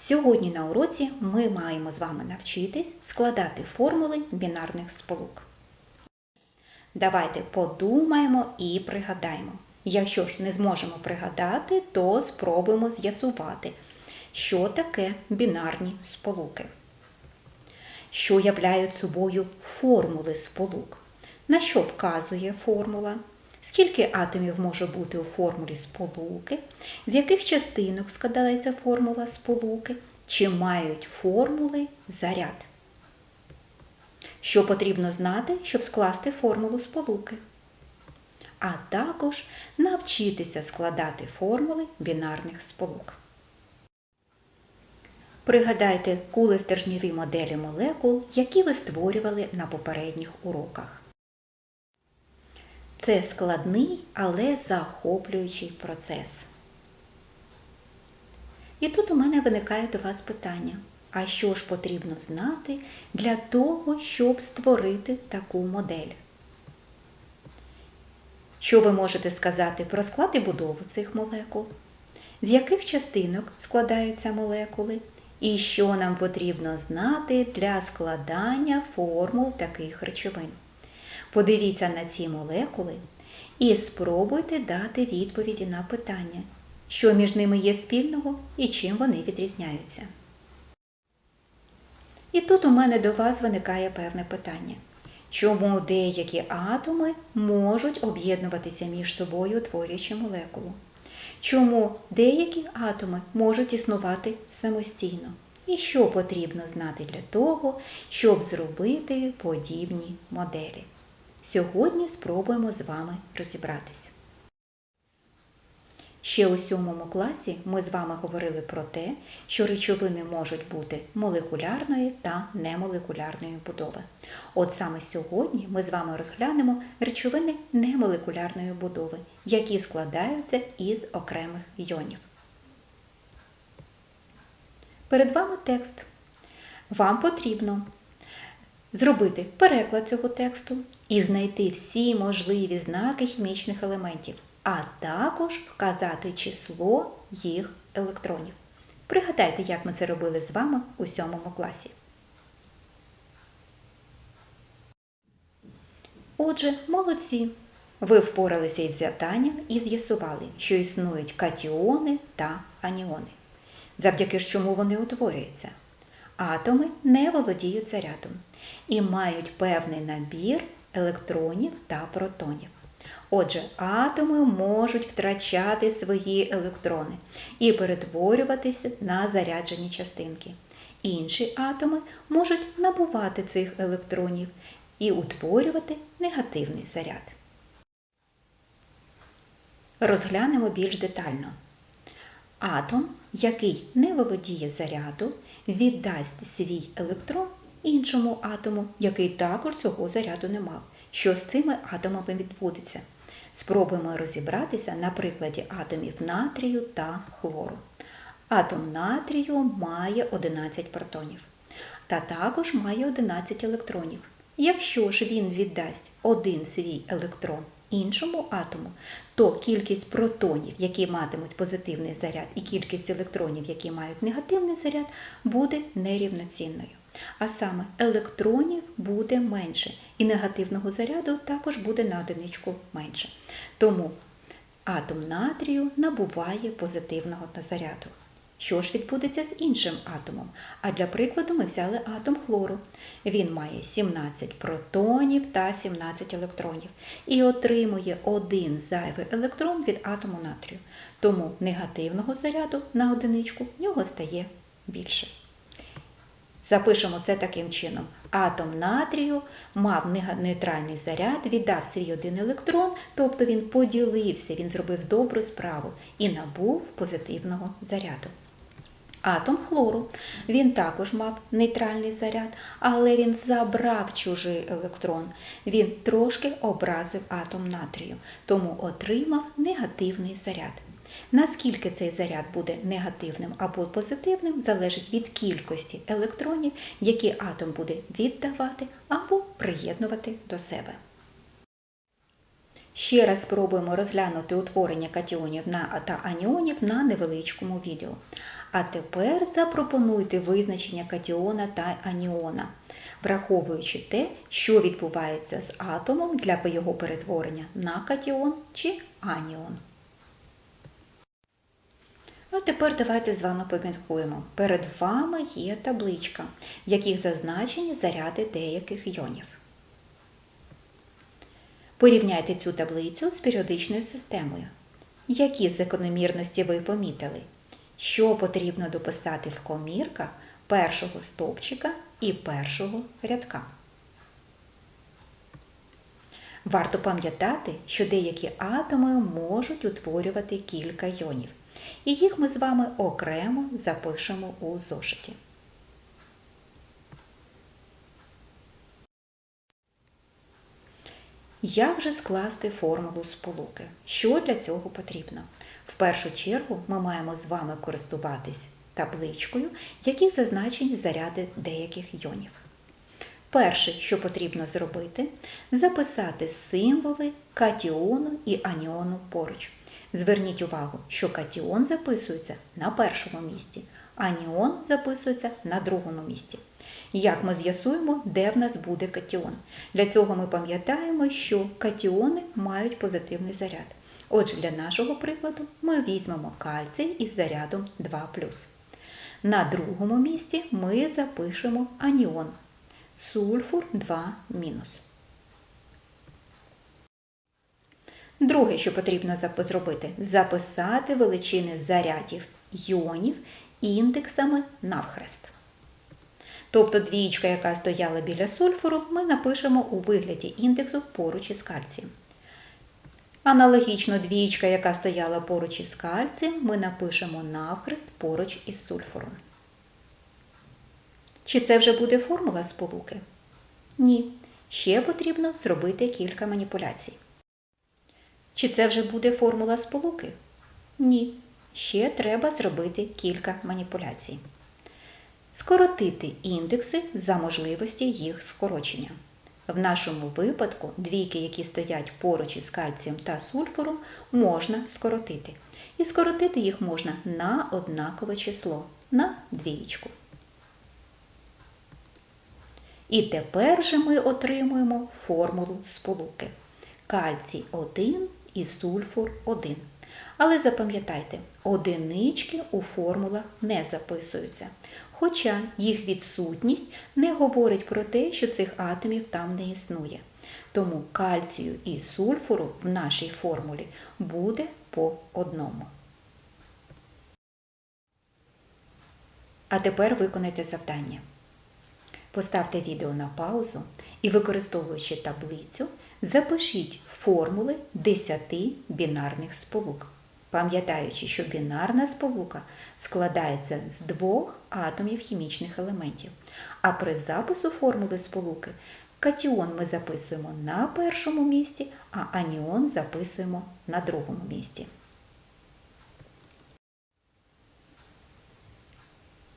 Сьогодні на уроці ми маємо з вами навчитись складати формули бінарних сполук. Давайте подумаємо і пригадаємо. Якщо ж не зможемо пригадати, то спробуємо з'ясувати, що таке бінарні сполуки. Що являють собою формули сполук? На що вказує формула? Скільки атомів може бути у формулі сполуки? З яких частинок складається формула сполуки? Чи мають формули заряд? Що потрібно знати, щоб скласти формулу сполуки? А також навчитися складати формули бінарних сполук. Пригадайте кулестержнєві моделі молекул, які ви створювали на попередніх уроках. Це складний, але захоплюючий процес. І тут у мене виникає до вас питання: а що ж потрібно знати для того, щоб створити таку модель? Що ви можете сказати про склад і будову цих молекул? З яких частинок складаються молекули? І що нам потрібно знати для складання формул таких речовин? Подивіться на ці молекули і спробуйте дати відповіді на питання, що між ними є спільного і чим вони відрізняються. І тут у мене до вас виникає певне питання. Чому деякі атоми можуть об'єднуватися між собою, утворюючи молекулу? Чому деякі атоми можуть існувати самостійно? І що потрібно знати для того, щоб зробити подібні моделі? Сьогодні спробуємо з вами розібратись. Ще у сьомому класі ми з вами говорили про те, що речовини можуть бути молекулярної та немолекулярної будови. От саме сьогодні ми з вами розглянемо речовини немолекулярної будови, які складаються із окремих йонів. Перед вами текст. Вам потрібно зробити переклад цього тексту і знайти всі можливі знаки хімічних елементів, а також вказати число їх електронів. Пригадайте, як ми це робили з вами у сьомому класі. Отже, молодці! Ви впоралися із завданням і з'ясували, що існують катіони та аніони. Завдяки чому вони утворюються. Атоми не володіють зарядом і мають певний набір електронів та протонів. Отже, атоми можуть втрачати свої електрони і перетворюватися на заряджені частинки. Інші атоми можуть набувати цих електронів і утворювати негативний заряд. Розглянемо більш детально. Атом, який не володіє заряду, віддасть свій електрон іншому атому, який також цього заряду не мав. Що з цими атомами відбудеться? Спробуємо розібратися на прикладі атомів натрію та хлору. Атом натрію має 11 протонів та також має 11 електронів. Якщо ж він віддасть один свій електрон іншому атому, то кількість протонів, які матимуть позитивний заряд, і кількість електронів, які мають негативний заряд, буде нерівноцінною. А саме електронів буде менше, і негативного заряду також буде на одиничку менше. Тому атом натрію набуває позитивного заряду. Що ж відбудеться з іншим атомом? А для прикладу ми взяли атом хлору. Він має 17 протонів та 17 електронів і отримує один зайвий електрон від атому натрію. Тому негативного заряду на одиничку в нього стає більше. Запишемо це таким чином. Атом натрію мав нейтральний заряд, віддав свій один електрон, тобто він поділився, він зробив добру справу і набув позитивного заряду. Атом хлору. Він також мав нейтральний заряд, але він забрав чужий електрон. Він трошки образив атом натрію, тому отримав негативний заряд. Наскільки цей заряд буде негативним або позитивним, залежить від кількості електронів, які атом буде віддавати або приєднувати до себе. Ще раз спробуємо розглянути утворення катіонів на, та аніонів на невеличкому відео. А тепер запропонуйте визначення катіона та аніона, враховуючи те, що відбувається з атомом для його перетворення на катіон чи аніон. А тепер давайте з вами поміркуємо. Перед вами є табличка, в яких зазначені заряди деяких йонів. Порівняйте цю таблицю з періодичною системою. Які закономірності ви помітили? Що потрібно дописати в комірках першого стовпчика і першого рядка? Варто пам'ятати, що деякі атоми можуть утворювати кілька йонів, і їх ми з вами окремо запишемо у зошиті. Як же скласти формулу сполуки? Що для цього потрібно? В першу чергу ми маємо з вами користуватись табличкою, в якій зазначені заряди деяких йонів. Перше, що потрібно зробити, записати символи катіону і аніону поруч. Зверніть увагу, що катіон записується на першому місці, аніон записується на другому місці. Як ми з'ясуємо, де в нас буде катіон? Для цього ми пам'ятаємо, що катіони мають позитивний заряд. Отже, для нашого прикладу ми візьмемо кальцій із зарядом 2. На другому місці ми запишемо аніон сульфур 2 мінус. Друге, що потрібно зробити, записати величини зарядів йонів індексами навхрест. Тобто двієчка, яка стояла біля сульфуру, ми напишемо у вигляді індексу поруч із кальцієм. Аналогічно двієчка, яка стояла поруч із кальцієм, ми напишемо навхрест поруч із сульфуром. Чи це вже буде формула сполуки? Ні. Ще потрібно зробити кілька маніпуляцій. Чи це вже буде формула сполуки? Ні. Ще треба зробити кілька маніпуляцій. Скоротити індекси за можливості їх скорочення. В нашому випадку двійки, які стоять поруч із кальцієм та сульфуром, можна скоротити. І скоротити їх можна на однакове число на двієчку. І тепер же ми отримуємо формулу сполуки. Кальцій 1 і сульфур 1. Але запам'ятайте, одинички у формулах не записуються. Хоча їх відсутність не говорить про те, що цих атомів там не існує. Тому кальцію і сульфуру в нашій формулі буде по одному. А тепер виконайте завдання. Поставте відео на паузу і, використовуючи таблицю, запишіть формули 10 бінарних сполук, пам'ятаючи, що бінарна сполука складається з двох атомів хімічних елементів. А при запису формули сполуки катіон ми записуємо на першому місці, а аніон записуємо на другому місці.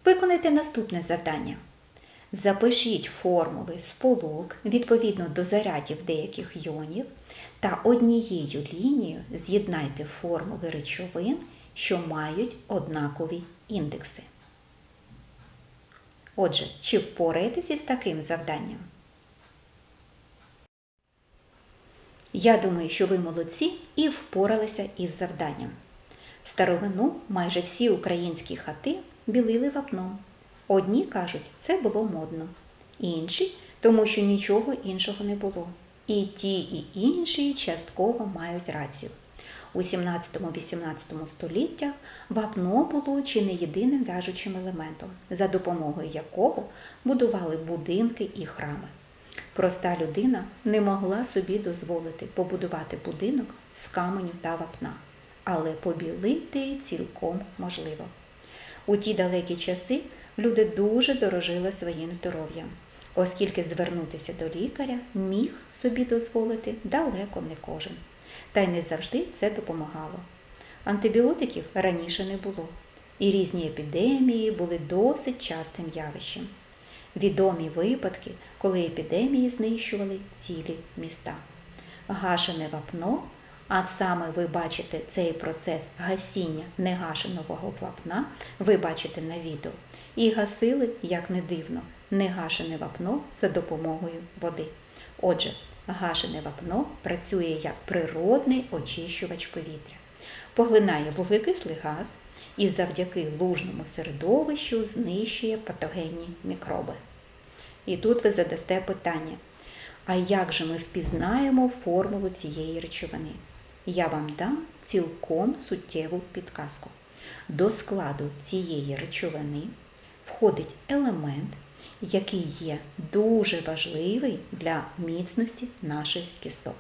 Виконайте наступне завдання. Запишіть формули сполук відповідно до зарядів деяких йонів та однією лінією з'єднайте формули речовин, що мають однакові індекси. Отже, чи впораєтесь із таким завданням? Я думаю, що ви молодці і впоралися із завданням. В старовину майже всі українські хати білили вапном. Одні кажуть, це було модно, інші, тому що нічого іншого не було. І ті, і інші частково мають рацію. У 17-18 століттях вапно було чи не єдиним в'яжучим елементом, за допомогою якого будували будинки і храми. Проста людина не могла собі дозволити побудувати будинок з каменю та вапна, але побілити цілком можливо. У ті далекі часи люди дуже дорожили своїм здоров'ям, оскільки звернутися до лікаря міг собі дозволити далеко не кожен. Та й не завжди це допомагало. Антибіотиків раніше не було, і різні епідемії були досить частим явищем. Відомі випадки, коли епідемії знищували цілі міста. гашене вапно, а саме ви бачите цей процес гасіння негашеного вапна, ви бачите на відео, і гасили, як не дивно, негашене вапно за допомогою води. Отже, гашене вапно працює як природний очищувач повітря, поглинає вуглекислий газ і завдяки лужному середовищу знищує патогенні мікроби. І тут ви задасте питання, а як же ми впізнаємо формулу цієї речовини? Я вам дам цілком суттєву підказку. До складу цієї речовини входить елемент, який є дуже важливий для міцності наших кісток.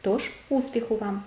Тож, успіху вам!